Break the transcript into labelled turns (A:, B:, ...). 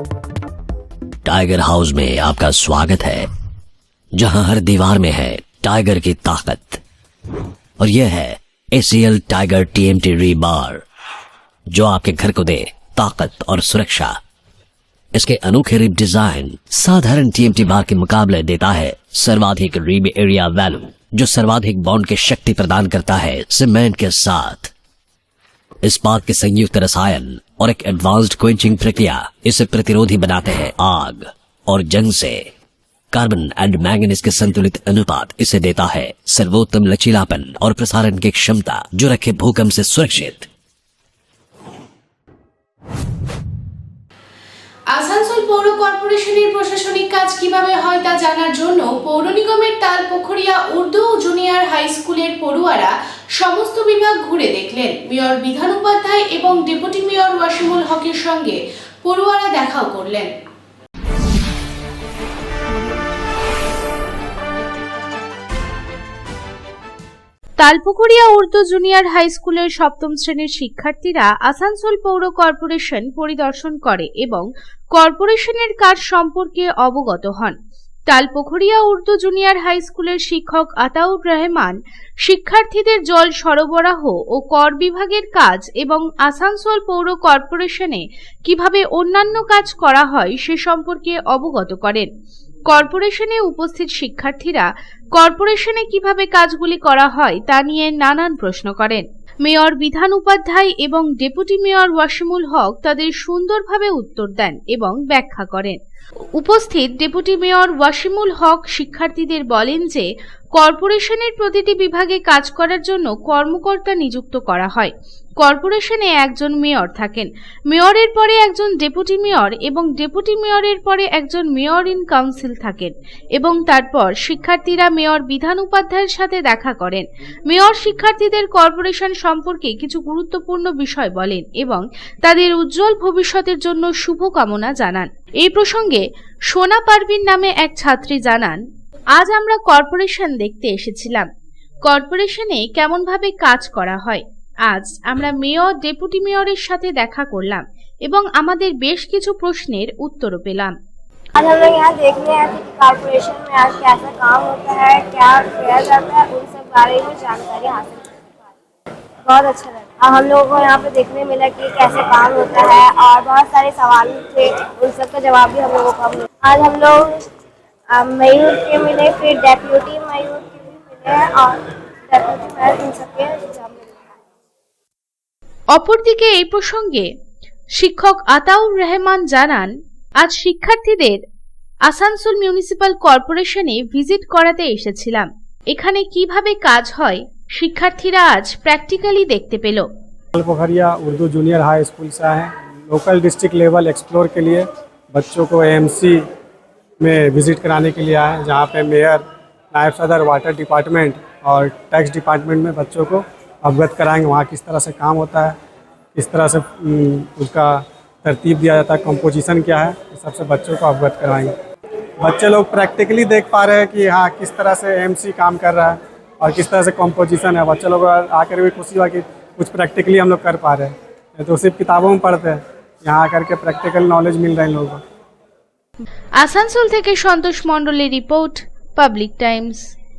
A: Tiger house में आपका स्वागत है, जहाँ हर दीवार में है टाइगर की ताकत। और यह है एसीएल टाइगर टीएमटी रीबार जो आपके घर को दे ताकत और सुरक्षा। इसके अनोखे रिप डिज़ाइन साधारण टीएमटी बार के मुकाबले देता है सर्वाधिक रिब एरिया वैल्यू जो सर्वाधिक बॉन्ड की शक्ति प्रदान करता है सीमेंट के साथ। इस इस्पात के संयुक्त रसायन और एक एडवांस्ड क्वेंचिंग प्रक्रिया इसे प्रतिरोधी बनाते हैं आग और जंग से कार्बन एंड मैंगनीज के संतुलित अनुपात इसे देता है सर्वोत्तम लचीलापन और प्रसारण की क्षमता जो रखे भूकंप से सुरक्षित
B: আসানসোল পৌর কর্পোরেশনের প্রশাসনিক কাজ কিভাবে হয় তা জানার জন্য পৌর নিগমের তালপুখুরিয়া উর্দু ও জুনিয়র হাই স্কুলের পড়ুয়ারা সমস্ত বিভাগ ঘুরে দেখলেন। মেয়র বিধান উপাধ্যায় এবং ডেপুটি মেয়র ওয়াসিমুল হকের সঙ্গে পড়ুয়ারা দেখাও করলেন। তালপুকুরিয়া উর্দু জুনিয়র হাই স্কুলের সপ্তম শ্রেণির শিক্ষার্থীরা আসানসোল পৌর কর্পোরেশন পরিদর্শন করে এবং কর্পোরেশনের কাজ সম্পর্কে অবগত হন। তালপুকুরিয়া উর্দু জুনিয়র হাই স্কুলের শিক্ষক আতাউর রহমান, শিক্ষার্থীদের জল সরবরাহ ও কর বিভাগের কাজ এবং আসানসোল পৌর কর্পোরেশনে কীভাবে অন্যান্য কাজ করা হয় সে সম্পর্কে অবগত করেন। কর্পোরেশনে উপস্থিত শিক্ষার্থীরা কর্পোরেশনে কীভাবে কাজগুলি করা হয় তা নিয়ে নানান প্রশ্ন করেন। মেয়র বিধান উপাধ্যায় এবং ডেপুটি মেয়র ওয়াসিমুল হক তাদের সুন্দরভাবে উত্তর দেন এবং ব্যাখ্যা করেন। উপস্থিত ডেপুটি মেয়র ওয়াসিমুল হক শিক্ষার্থীদের বলেন যে, কর্পোরেশনের প্রতিটি বিভাগে কাজ করার জন্য কর্মকর্তা নিযুক্ত করা হয়। কর্পোরেশনে একজন মেয়র থাকেন। মেয়রের পরে একজন ডেপুটি মেয়র এবং ডেপুটি মেয়রের পরে একজন মেয়র ইন কাউন্সিল থাকেন এবং তারপর শিক্ষার্থীরা মেয়র বিধান উপাধ্যায়ের সাথে দেখা করেন। মেয়র শিক্ষার্থীদের কর্পোরেশন সম্পর্কে কিছু গুরুত্বপূর্ণ বিষয় বলেন এবং তাদের উজ্জ্বল ভবিষ্যতের জন্য শুভকামনা জানান। এই প্রসঙ্গে সোনা পারভিন নামে এক ছাত্রী জানান আজ আমরা কর্পোরেশন দেখতে এসেছিলাম কর্পোরেশনে কেমনভাবে কাজ করা হয় আজ আমরা মেয়র ডেপুটি মেয়রের সাথে দেখা করলাম এবং আমাদের বেশ কিছু প্রশ্নের উত্তরও পেলাম
C: आज हम लोग यहाँ देखने आए थे कि कॉरपोरेशन में आज कैसा काम होता है क्या किया जाता है उन सब बारे में जानकारी हासिल करने पाई। बहुत अच्छा लगा और हम लोगों को यहाँ पे देखने मिला कि कैसे काम होता है और बहुत सारे सवाल थे उन सब का जवाब भी हम लोगों को अब मिला आज हम लोग अ, मयूर के मिले फिर डेप्यूटी मयूर के भी मिले और डेप्यूटी मेयर इन सबके जवाब मिले
B: অপরদিকে এই প্রসঙ্গে শিক্ষক আতাউর রহমান জানান আজ শিক্ষার্থীদের আসানসোল মিউনিসিপাল কর্পোরেশনে ভিজিট করাতে এসেছিলাম এখানে কিভাবে কাজ হয় শিক্ষার্থীরা আজ প্র্যাকটিক্যালি দেখতে পেল
D: Pokhariya Urdu junior high school से आए हैं लोकल डिस्ट्रिक्ट लेवल एक्सप्लोर के लिए बच्चों को एएमसी में विज़िट कराने के लिए आए हैं जहाँ पे मेयर नायब सदर वाटर डिपार्टमेंट और टैक्स डिपार्टमेंट में बच्चों को अवगत कराएंगे वहाँ किस तरह से काम होता है किस तरह से उम, उसका तरतीब दिया जाता है कंपोजिशन क्या है ये सबसे बच्चों को अवगत कराएंगे बच्चे लोग प्रैक्टिकली देख पा रहे हैं कि हाँ किस तरह से एमसी काम कर रहा है और किस तरह से कंपोजिशन है बच्चे लोग आकर भी खुशी हुआ कि कुछ प्रैक्टिकली हम लोग कर पा रहे हैं नहीं तो सिर्फ किताबों में पढ़ते हैं यहाँ आकर के प्रैक्टिकल नॉलेज मिल रहा है इन लोगों को
B: আসানসোল থেকে সন্তোষ মণ্ডলের রিপোর্ট পাবলিক টাইমস